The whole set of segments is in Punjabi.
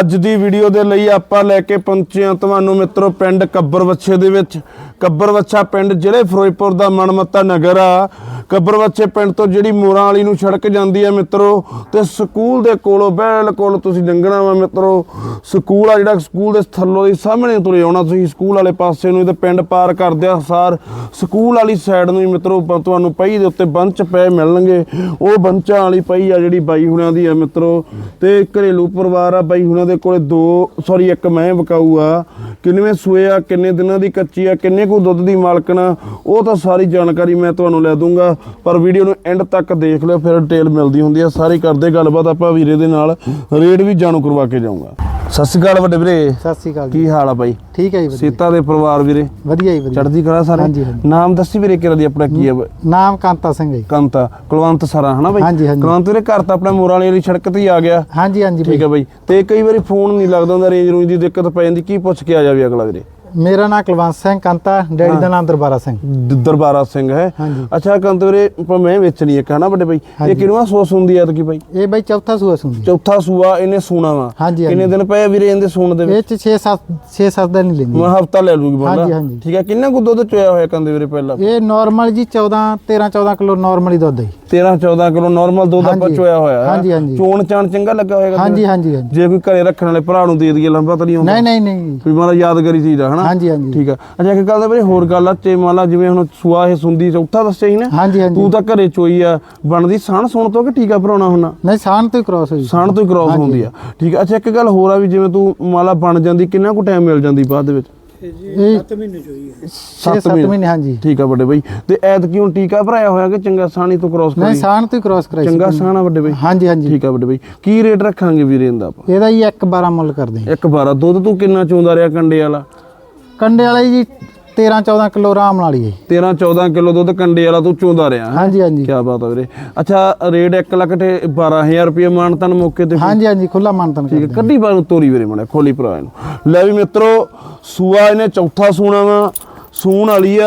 ਅੱਜ ਦੀ ਵੀਡੀਓ ਦੇ ਲਈ ਆਪਾਂ ਲੈ ਕੇ ਪਹੁੰਚੇ ਹਾਂ ਤੁਹਾਨੂੰ ਮਿੱਤਰੋ ਪਿੰਡ ਕੱਬਰ ਵੱਛੇ ਦੇ ਵਿੱਚ। ਕੱਬਰਵੱਛਾ ਪਿੰਡ ਜ਼ਿਲ੍ਹੇ ਫਿਰੋਜ਼ਪੁਰ ਦਾ ਮਨਮੱਤਾ ਨਗਰ ਆ। ਕੱਬਰਵੱਛੇ ਪਿੰਡ ਤੋਂ ਜਿਹੜੀ ਮੋਰਾਂ ਵਾਲੀ ਨੂੰ ਸੜਕ ਜਾਂਦੀ ਹੈ ਮਿੱਤਰੋ, ਤੇ ਸਕੂਲ ਦੇ ਕੋਲੋਂ ਬਿਲਕੁਲ ਤੁਸੀਂ ਲੰਘਣਾ ਵਾ ਮਿੱਤਰੋ। ਸਕੂਲ ਆ ਜਿਹੜਾ ਸਕੂਲ ਦੇ ਥੱਲੋਂ ਦੀ ਸਾਹਮਣੇ ਤੁਰੇ ਆਉਣਾ ਤੁਸੀਂ ਸਕੂਲ ਵਾਲੇ ਪਾਸੇ ਨੂੰ ਤੇ ਪਿੰਡ ਪਾਰ ਕਰਦੇ ਆ ਸਾਰ। ਸਕੂਲ ਵਾਲੀ ਸਾਈਡ ਨੂੰ ਹੀ ਮਿੱਤਰੋ ਪ- ਤੁਹਾਨੂੰ ਪਈ ਦੇ ਉੱਤੇ ਬੰਚ ਪਏ ਮਿਲਣਗੇ। ਉਹ ਬੰਚਾਂ ਵਾਲੀ ਪਈ ਆ ਜਿਹੜੀ ਬਾਈ ਹੁਣਾਂ ਦੀ ਆ ਮਿੱਤਰੋ। ਤੇ ਘਰੇਲੂ ਪਰਿਵਾਰ ਆ ਬਾਈ ਹੁਣਾਂ ਦੇ ਕੋਲੇ ਦੋ ਸੌਰੀ ਇੱਕ ਮੈਂ ਵਿਕਾਊ ਆ। ਕਿੰਨਵੇਂ ਸੂਏ ਆ ਕਿੰਨੇ ਦਿਨਾਂ ਦੀ ਕੱਚੀ ਆ ਕਿੰਨੇ ਕੁ ਦੁੱਧ ਦੀ ਮਾਲਕਣ ਆ, ਉਹ ਤਾਂ ਸਾਰੀ ਜਾਣਕਾਰੀ ਮੈਂ ਤੁਹਾਨੂੰ ਲੈ ਦੂੰਗਾ। ਪਰ ਵੀਡੀਓ ਨੂੰ ਐਂਡ ਤੱਕ ਦੇਖ ਲਿਓ ਫਿਰ ਡਿਟੇਲ ਮਿਲਦੀ ਹੁੰਦੀ ਆ। ਸਾਰੀ ਕਰਦੇ ਗੱਲਬਾਤ ਆਪਾਂ ਵੀਰੇ ਦੇ ਨਾਲ। ਰੇਟ ਵੀ ਜਾਣੂ ਕਰਵਾ ਕੇ ਜਾਊਂਗਾ। ਸਤਿ ਸ਼੍ਰੀ ਅਕਾਲ ਵੱਡੇ ਵੀਰੇ। ਸਤਿ ਸ੍ਰੀ ਅਕਾਲ ਜੀ। ਕੀ ਹਾਲ ਆ ਬਾਈ? ਠੀਕ ਹੈ ਜੀ ਵਧੀਆ। ਸੀਤਾ ਦੇ ਪਰਿਵਾਰ ਵੀਰੇ। ਵਧੀਆ ਜੀ ਵਧੀਆ। ਚੜ੍ਹਦੀ ਕਲਾ ਸਾਰੇ? ਹਾਂਜੀ, ਹਾਂਜੀ। ਨਾਮ ਦੱਸੀ ਵੀਰੇ ਕਿਹੜਾ ਦੀ ਆਪਣਾ ਕੀ ਬਾਈ? ਨਾਮ ਕਾਂਤਾ ਸਿੰਘ ਹੈ ਜੀ। ਕੰਤਾ ਕੁਲਵੰਤ ਸਰਾ ਹਨਾ ਬਾਈ? ਹਾਂਜੀ, ਹਾਂਜੀ। ਕੁਲਵੰਤ ਵੀਰੇ ਘਰ ਤਾਂ ਆਪਣਾ ਮੋਰਾਂ ਵਾਲੀ ਸੜਕ ਤੇ ਹੀ ਆ ਗਿਆ। ਹਾਂਜੀ ਹਾਂਜੀ ਠੀਕ ਹੈ ਬਾਈ। ਤੇ ਕਈ ਵਾਰੀ ਫੋਨ ਨਹੀਂ ਲੱਗਦਾ ਹੁੰਦਾ ਰੇਂਜ ਰੂੰਜ ਦੀ ਦਿੱਕਤ ਪੈ ਜਾਂਦੀ ਕੀ ਪੁੱਛ ਕੇ ਆ ਜਾਵੇ ਅਗਲਾ ਵੀਰੇ? ਮੇਰਾ ਨਾਮ ਕੁਲਵੰਤ ਸਿੰਘ ਕਾਂਤਾ ਡੈਡੀ ਦਾ ਨਾਮ ਦਰਬਾਰਾ ਸਿੰਘ। ਦਰਬਾਰਾ ਸਿੰਘ ਹੈ। ਅੱਛਾ ਕੰਤ ਵੀਰੇ ਮੈਂ ਵੇਚਣੀ ਇੱਕ ਹਨਾ ਵੱਡੇ ਬਾਈ ਇਹ। ਕਿਹੜਾ ਸੋਸ ਹੁੰਦੀ ਆ ਕੀ ਬਾਈ ਇਹ ਬਾਈ ਚੌਥਾ ਸੂਆ ਸੁੰਦੀ ਚੌਥਾ ਸੂਆ ਇਹਨੇ ਸੂਣਾ ਵਾ। ਕਿੰਨੇ। ਦਿਨ ਪਏ ਵੀਰੇ ਇਹਦੇ ਸੂਣ ਦੇ ਵਿੱਚ? ਇਹ ਚ 6 7 6 7 ਦਾ ਨਹੀਂ ਲੈਂਦੀ ਮੈਂ ਹਫਤਾ ਲੈ ਲੂਗੀ ਬੰਦਾ ਹਾਂਜੀ, ਹਾਂਜੀ। ਠੀਕ ਹੈ ਕਿੰਨਾ ਕੁ ਦੁੱਧ ਚੋਇਆ ਹੋਇਆ ਕੰਦੇ ਵੀਰੇ ਪਹਿਲਾਂ? ਇਹ ਨਾਰਮਲ ਜੀ 14 13 14 ਕਿਲੋ ਨਾਰਮਲ ਦੁੱਧ ਹੈ। 13 14 ਕਿਲੋ ਨਾਰਮਲ ਦੁੱਧ ਆਪਾਂ। ਚੋਇਆ ਹੋਇਆ। ਹੈ। ਹਾਂਜੀ, ਹਾਂਜੀ। ਚੋਣ ਚਾਣ ਚੰਗਾ ਲੱਗਾ ਹੋਏਗਾ ਹਾਂਜੀ ਹਾਂਜੀ ਹਾਂਜੀ। ਜੇ ਕੋਈ ਘਰੇ ਰੱਖਣ ਵਾਲੇ ਭਰਾ ਨੂੰ ਦੇ ਦਈਏ ਲੰਬਾ ਤਾਂ ਨਹੀਂ ਆਉਂਦਾ? ਨਹੀਂ ਨਹੀਂ ਨਹੀਂ। ਵੀ ਮਾਲਾ ਯਾਦਗਾਰੀ ਚੀਜ਼ ਆ ਹਨਾ? ਹਾਂਜੀ ਹਾਂਜੀ। ਠੀਕ ਆ। ਅੱਛਾ ਇੱਕ ਗੱਲ ਤਾਂ ਵੀਰੇ ਹੋਰ ਗੱਲ ਆ ਚੇ ਮਾਲਾ ਜਿਵੇਂ ਹੁਣ ਸੁਆ ਇਹ ਸੁੰਦੀ ਚੌਥਾ ਦੱਸਿਆ ਸੀ ਨਾ? ਹਾਂਜੀ ਹਾਂਜੀ। ਤੂੰ ਤਾਂ ਘਰੇ ਚੋਈ ਆ। ਬਣਦੀ ਸਾਣ ਸੁਣ ਤੋਂ ਕਿ ਟੀਕਾ ਭਰਾਉਣਾ ਹੁੰਨਾ ਨਹੀਂ ਸਾਨ ਤੋਂ ਹੀ ਕ੍ਰਾਸ ਹੋਈ। ਸਾਣ ਤੋਂ ਹੀ ਕ੍ਰਾਸ। ਹੁੰਦੀ ਆ। ਠੀਕ ਆ। ਅੱਛਾ ਇੱਕ ਗੱਲ ਹੋਰ ਆ ਵੀ ਜਿਵੇਂ ਤੂੰ ਮਾਲਾ ਬਣ ਜਾਂਦੀ ਕਿੰਨਾ ਕੁ ਟਾਈਮ ਮਿਲ ਜਾਂਦੀ ਬਾਅਦ ਦੇ ਵਿੱਚ? ਇਹ 7 ਮਹੀਨੇ ਚੋਈ 6 ਸੱਤ 7 ਮਹੀਨੇ। ਹਾਂਜੀ। ਠੀਕ ਆ ਵੱਡੇ ਬਾਈ। ਤੇ ਐਤ ਕਿਉਂ ਟੀਕਾ ਭਰਾਇਆ ਹੋਇਆ ਕਿ ਚੰਗਾ ਸਾਣੀ ਤੋਂ ਕ੍ਰਾਸ ਨਹੀਂ ਕਰੀ? ਸਾਨ ਤੋਂ ਹੀ ਕ੍ਰਾਸ ਕਰਾਈ ਸੀ। ਚੰਗਾ ਸਾਣ ਵੱਡੇ ਬਾਈ। ਹਾਂਜੀ ਹਾਂਜੀ। ਠੀਕ ਆ ਵੱਡੇ ਬਾਈ। ਕੀ ਰੇਟ ਰੱਖਾਂਗੇ ਵੀਰੇ ਇਹਦਾ ਆਪਾਂ? ਇਹਦਾ ਹੀ 1 12 ਮੁੱਲ ਕਰਦੇ ਹਾਂ। ਇੱਕ 12 ਦੁੱਧ ਤੂੰ ਕਿੰਨਾ ਚੋਂਦਾ ਰਿਹਾ ਕੰਡੇ ਵਾਲਾ? ਕੰਡੇ ਵਾਲੇ ਜੀ 13 14 ਕਿਲੋ ਆਰਾਮ ਨਾਲ ਹੀ ਹੈ 13 14 ਕਿਲੋ ਦੁੱਧ ਕੰਡੇ ਵਾਲਾ ਤੂੰ ਚੋਂਦਾ ਰਿਹਾ। ਹੈਂ? ਹਾਂਜੀ ਹਾਂਜੀ। ਕੀ ਬਾਤ ਆ ਵੀਰੇ। ਅੱਛਾ ਰੇਟ 1 ਲੱਖ ਤੇ 12000 ਰੁਪਏ ਮਾਨਤਨ ਮੌਕੇ ਤੇ। ਹਾਂਜੀ ਹਾਂਜੀ ਖੁੱਲਾ ਮਾਨਤਨ ਠੀਕ ਹੈ ਕਰਦੇ ਕੱਢੀ ਬਾਹਰ ਨੂੰ ਤੋਰੀ ਵੀਰੇ ਮਣੇ ਖੋਲੀ ਭਰਾ ਇਹਨੂੰ। ਲੈ ਵੀ ਮਿੱਤਰੋ ਸੂਆ ਇਹਨੇ ਚੌਥਾ ਸੂਣਾ ਵਾ। ਸੂਣ ਵਾਲੀ ਆ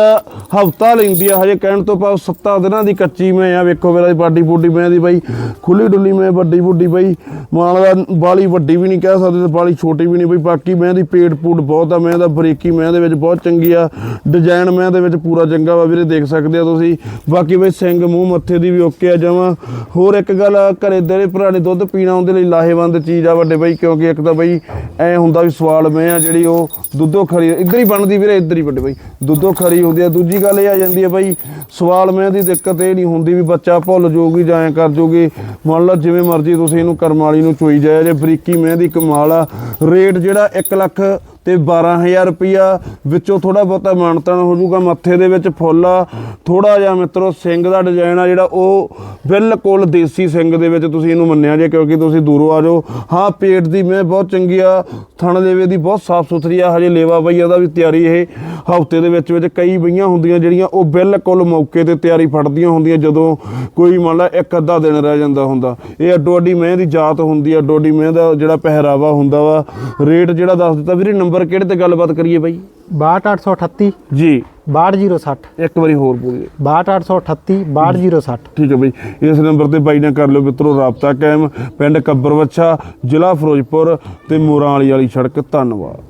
ਹਫਤਾ ਲੈਂਦੀ ਆ ਹਜੇ ਕਹਿਣ ਤੋਂ ਪਾ 7 ਦਿਨਾਂ ਦੀ ਕੱਚੀ ਮੈਂ ਆ ਵੇਖੋ ਮੇਰਾ ਦੀ ਬਾਡੀ ਬੂਡੀ ਮੈਂ ਦੀ ਬਾਈ ਖੁੱਲੀ ਡੁੱਲੀ ਮੈਂ ਵੱਡੀ ਬੁੱਡੀ ਬਾਈ ਮਾਨ ਦਾ ਬਾਲੀ ਵੱਡੀ ਵੀ ਨਹੀਂ ਕਹਿ ਸਕਦੇ ਤੇ ਬਾਲੀ ਛੋਟੀ ਵੀ ਨਹੀਂ ਬਈ ਬਾਕੀ ਮੈਂ ਦੀ ਪੇਟ ਪੂਟ ਬਹੁਤ ਆ ਮੈਂ ਦਾ ਬਰੀਕੀ ਮੈਂ ਦੇ ਵਿੱਚ ਬਹੁਤ ਚੰਗੀ ਆ ਡਿਜ਼ਾਈਨ ਮੈਂ ਦੇ ਵਿੱਚ ਪੂਰਾ ਚੰਗਾ ਵਾ ਵੀਰੇ ਦੇਖ ਸਕਦੇ ਆ ਤੁਸੀਂ। ਬਾਕੀ ਬਈ ਸਿੰਘ ਮੂੰਹ ਮੱਥੇ ਦੀ ਵੀ ਓਕੇ ਆ ਜਮਾਂ। ਹੋਰ ਇੱਕ ਗੱਲ ਆ, ਘਰੇ ਦੇ ਪੁਰਾਣੇ ਦੁੱਧ ਪੀਣਾ ਉਹਦੇ ਲਈ ਲਾਹੇਵੰਦ ਚੀਜ਼ ਆ ਵੱਡੇ ਬਈ ਕਿਉਂਕਿ ਇੱਕ ਤਾਂ ਬਈ ਐ ਹੁੰਦਾ ਵੀ ਸਵਾਲ ਮੈਂ ਆ ਜਿਹੜੀ ਉਹ ਦੁੱਧੋ ਖਰੀ ਇੱਧਰ ਹੀ ਬਣਦੀ ਵੀਰੇ ਇੱਧਰ ਹੀ ਵੱਡੇ ਬਾਈ। ਦੁੱਧੋਂ ਖਰੀ ਹੁੰਦੀ ਆ ਦੂਜੀ ਗੱਲ ਇਹ ਆ ਜਾਂਦੀ ਹੈ ਬਈ, ਸਵਾਲ ਮੈਂ ਦੀ ਦਿੱਕਤ ਇਹ ਨਹੀਂ ਹੁੰਦੀ ਵੀ ਬੱਚਾ ਭੁੱਲ ਜਾਊਗੀ ਜਾਂ ਐਂ ਕਰ ਜਾਊਗੀ। ਮੰਨ ਲਓ ਜਿਵੇਂ ਮਰਜ਼ੀ ਤੁਸੀਂ ਇਹਨੂੰ ਕਰਮਾਲੀ ਨੂੰ ਚੋਈ ਜਾਇਆ ਜੇ ਬਰੀਕੀ ਮੈਂ ਦੀ ਕਮਾਲ ਆ, ਰੇਟ ਜਿਹੜਾ 1 ਲੱਖ ਤੇ 12000 ਰੁਪਿਆ ਵਿੱਚੋਂ ਥੋੜਾ ਬਹੁਤਾ ਮਾਨਤਨ ਹੋ ਜਾਊਗਾ, ਮੱਥੇ ਦੇ ਵਿੱਚ ਫੁੱਲ ਆ। ਥੋੜਾ ਜਿਹਾ ਮਿੱਤਰੋ, ਸਿੰਘ ਦਾ ਡਿਜ਼ਾਈਨ ਆ ਜਿਹੜਾ ਉਹ ਬਿਲਕੁਲ ਦੇਸੀ ਸਿੰਘ ਦੇ ਵਿੱਚ ਤੁਸੀਂ ਇਹਨੂੰ ਮੰਨਿਆ ਜੇ, ਕਿਉਂਕਿ ਤੁਸੀਂ ਦੂਰੋਂ ਆ ਜਾਓ। ਹਾਂ, ਪੇਟ ਦੀ ਮੈਂ ਬਹੁਤ ਚੰਗੀ ਆ, ਥਣ ਲੇਵੇ ਦੀ ਬਹੁਤ ਸਾਫ਼ ਸੁਥਰੀ ਆ, ਹਜੇ ਲੇਵਾ ਬਈ ਉਹਦਾ ਵੀ ਤਿਆਰੀ ਇਹ ਹਫ਼ਤੇ ਦੇ ਵਿੱਚ ਵਿੱਚ ਕਈ ਬਈਆਂ ਹੁੰਦੀਆਂ ਜਿਹੜੀਆਂ ਉਹ ਬਿਲਕੁਲ ਮੌਕੇ ਤੇ ਤਿਆਰੀ ਫੜਦੀਆਂ ਹੁੰਦੀਆਂ, ਜਦੋਂ ਕੋਈ ਮੰਨ ਲਾ ਇੱਕ ਅੱਧਾ ਦਿਨ ਰਹਿ ਜਾਂਦਾ ਹੁੰਦਾ। ਇਹ ਅੱਡੋ ਅੱਡੀ ਮੈਂ ਦੀ ਜਾਤ ਹੁੰਦੀ ਆ ਅੱਡੋ ਅੱਡੀ ਮੈਂ ਦਾ ਜਿਹੜਾ ਪਹਿਰਾਵਾ ਹੁੰਦਾ ਵਾ। ਰੇਟ ਜਿਹੜਾ ਦੱਸ ਦਿੱਤਾ ਵੀਰੇ, ਨੰਬਰ ਕਿਹੜੇ ਤੇ ਗੱਲਬਾਤ ਕਰੀਏ ਬਾਈ? 62838 ਜੀ। 62060 ਇੱਕ ਵਾਰੀ ਹੋਰ ਬੋਲੀਏ। 62838 62060 ਠੀਕ ਹੈ ਬਈ। ਇਸ ਨੰਬਰ ਤੇ ਬਾਈ ਨਾਲ ਕਰ ਲਿਓ ਮਿੱਤਰੋ ਰਾਬਤਾ ਕਾਇਮ। ਪਿੰਡ ਕੱਬਰ ਵੱਛਾ ਜ਼ਿਲ੍ਹਾ ਫਿਰੋਜ਼ਪੁਰ ਤੇ ਮੋਰਾਂ ਵਾਲੀ ਵਾਲੀ ਸੜਕ। ਧੰਨਵਾਦ।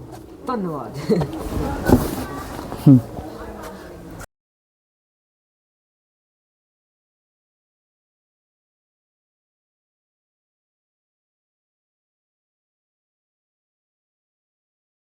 ਧੰਨਵਾਦ।